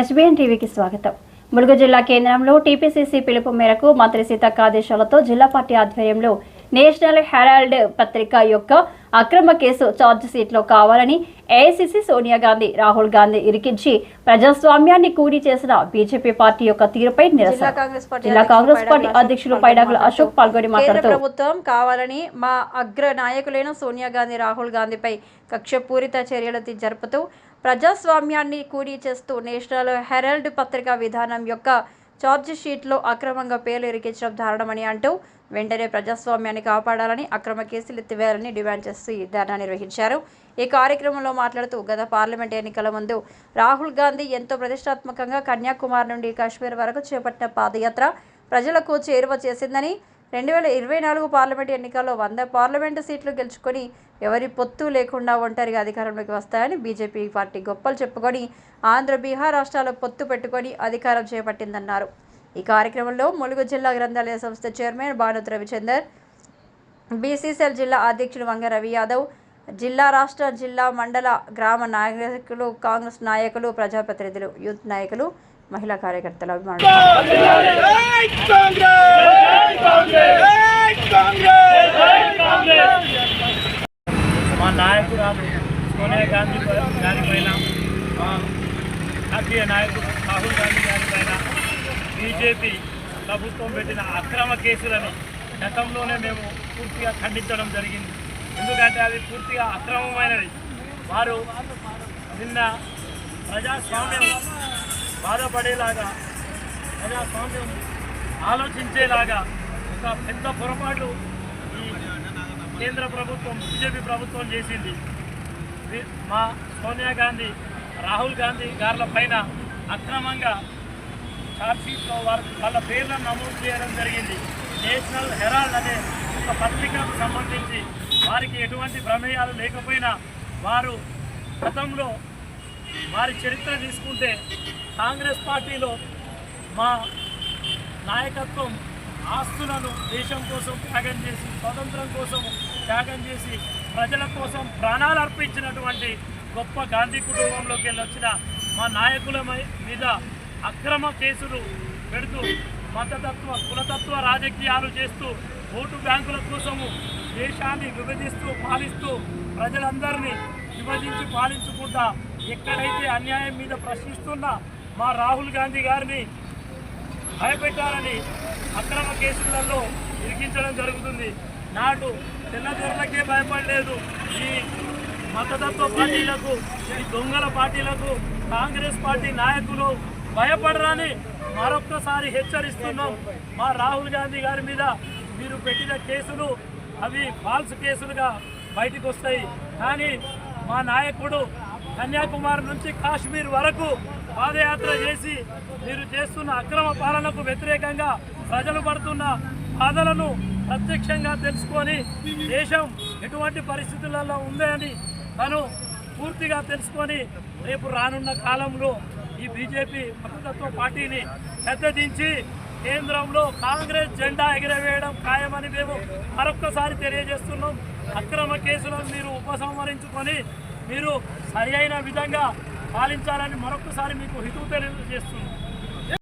SBN టీవీకి స్వాగతం. ములుగు జిల్లా కేంద్రంలో టీపీసీసీ పిలుపు మేరకు మంత్రి సీతక్క ఆదేశాలతో జిల్లా పార్టీ ఆధ్వర్యంలో నేషనల్ హెరాల్డ్ పత్రిక యొక్క అక్రమ కేసు ఛార్జ్ షీట్లో కావాలని ఏఐసీసీ సోనియా గాంధీ రాహుల్ గాంధీ ఇరికించి ప్రజాస్వామ్యాన్ని కూడి చేసిన బీజేపీ పార్టీ యొక్క తీరుపై నిరసన. జిల్లా కాంగ్రెస్ పార్టీ అధ్యక్షులు పైడాకుల అశోక్ పాల్గొని మాట్లాడుతూ ప్రభుత్వం కావాలని మా అగ్ర నాయకులైన సోనియా గాంధీ రాహుల్ గాంధీపై కక్షపూరిత చర్యలు జరుపుతూ ప్రజాస్వామ్యాన్ని కూడి చేస్తూ నేషనల్ హెరాల్డ్ పత్రికా విధానం యొక్క ఛార్జ్ షీట్లో అక్రమంగా పేర్లు ఇరికించడం దారుణమని అంటూ వెంటనే ప్రజాస్వామ్యాన్ని కాపాడాలని అక్రమ కేసులు ఎత్తివేయాలని డిమాండ్ చేసి ధర్నా నిర్వహించారు. ఈ కార్యక్రమంలో మాట్లాడుతూ గత పార్లమెంట్ ఎన్నికల ముందు రాహుల్ గాంధీ ఎంతో ప్రతిష్టాత్మకంగా కన్యాకుమారి నుండి కాశ్మీర్ వరకు చేపట్టిన పాదయాత్ర ప్రజలకు చేరువ చేసిందని రెండు వేల ఇరవై నాలుగు పార్లమెంట్ ఎన్నికల్లో వంద పార్లమెంటు సీట్లు గెలుచుకొని ఎవరి పొత్తు లేకుండా ఒంటరిగా అధికారంలోకి వస్తాయని బీజేపీ పార్టీ గొప్పలు చెప్పుకొని ఆంధ్ర బీహార్ రాష్ట్రాల పొత్తు పెట్టుకొని అధికారం చేపట్టిందన్నారు. ఈ కార్యక్రమంలో ములుగు జిల్లా గ్రంథాలయ సంస్థ చైర్మన్ భానుత్ రవిచందర్ బీసీసీఎల్ జిల్లా అధ్యక్షుడు వంగ రవి యాదవ్ జిల్లా రాష్ట్ర జిల్లా మండల గ్రామ నాయకులు కాంగ్రెస్ నాయకులు ప్రజాప్రతినిధులు యూత్ నాయకులు మహిళా కార్యకర్తలు అభిమానులు. మా నాయకురాలు సోనియా గాంధీ గారి జాతీయ నాయకుడు రాహుల్ గాంధీ గారిపైన బీజేపీ ప్రభుత్వం పెట్టిన అక్రమ కేసులను గతంలోనే మేము పూర్తిగా ఖండించడం జరిగింది. ఎందుకంటే అది పూర్తిగా అక్రమమైనది. వారు నిన్న ప్రజాస్వామ్యం బాధపడేలాగా ప్రజాస్వామ్యం ఆలోచించేలాగా ఒక పెద్ద పొరపాటు ఈ కేంద్ర ప్రభుత్వం బీజేపీ ప్రభుత్వం చేసింది. మా సోనియా గాంధీ రాహుల్ గాంధీ గారుల పైన అక్రమంగా ఛార్జ్షీట్లో వారు వాళ్ళ పేర్లను నమోదు చేయడం జరిగింది. నేషనల్ హెరాల్డ్ అనే ఒక పత్రికకు సంబంధించి వారికి ఎటువంటి ప్రమేయాలు లేకపోయినా వారు గతంలో వారి చరిత్ర తీసుకుంటే కాంగ్రెస్ పార్టీలో మా నాయకత్వం ఆస్తులను దేశం కోసం త్యాగం చేసి స్వతంత్రం కోసం త్యాగం చేసి ప్రజల కోసం ప్రాణాలు అర్పించినటువంటి గొప్ప గాంధీ కుటుంబంలోకి వెళ్ళి వచ్చిన మా నాయకుల మీద అక్రమ కేసులు పెడుతూ మతతత్వ కులతత్వ రాజకీయాలు చేస్తూ ఓటు బ్యాంకుల కోసము దేశాన్ని విభజిస్తూ పాలిస్తూ ప్రజలందరినీ విభజించి పాలించుకుంటా ఎక్కడైతే అన్యాయం మీద ప్రశ్నిస్తున్న మా రాహుల్ గాంధీ గారిని భయపెట్టాలని అక్రమ కేసులలో ఇరికించడం జరుగుతుంది. నాటు తెల్లదొరలకే భయపడలేదు. ఈ మతతత్వ పార్టీలకు ఈ దొంగల పార్టీలకు కాంగ్రెస్ పార్టీ నాయకులు భయపడరని మరొక్కసారి హెచ్చరిస్తున్నాం. మా రాహుల్ గాంధీ గారి మీద మీరు పెట్టిన కేసులు అవి ఫాల్స్ కేసులుగా బయటకు వస్తాయి కానీ మా నాయకుడు కన్యాకుమారి నుంచి కాశ్మీర్ వరకు పాదయాత్ర చేసి మీరు చేస్తున్న అక్రమ పాలనకు వ్యతిరేకంగా ప్రజలు పడుతున్న బాధలను ప్రత్యక్షంగా తెలుసుకొని దేశం ఎటువంటి పరిస్థితులలో ఉందని తను పూర్తిగా తెలుసుకొని రేపు రానున్న కాలంలో ఈ బీజేపీ మతతత్వ పార్టీని పెద్దదించి కేంద్రంలో కాంగ్రెస్ జెండా ఎగిరవేయడం ఖాయమని మేము మరొక్కసారి తెలియజేస్తున్నాం. అక్రమ కేసులను మీరు ఉపసంహరించుకొని మీరు సరి అయిన విధంగా పాలించాలని మరొకసారి మీకు హితవు తెలియజేస్తున్నాను